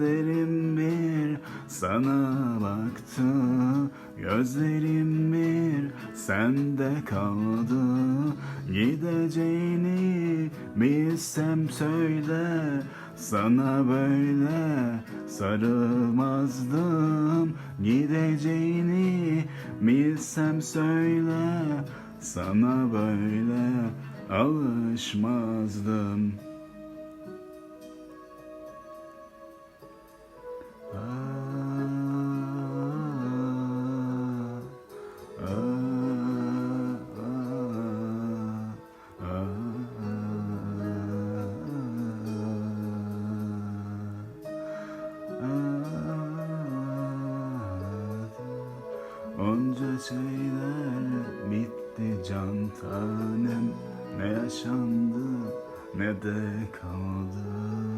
Gözlerim bir sana baktı. Gözlerim bir sende kaldı. Gideceğini bilsem söyle Sana böyle sarılmazdım. Gideceğini bilsem söyle Sana böyle alışmazdım Onca şeyler bitti can tanem. Ne yaşandı ne de kaldı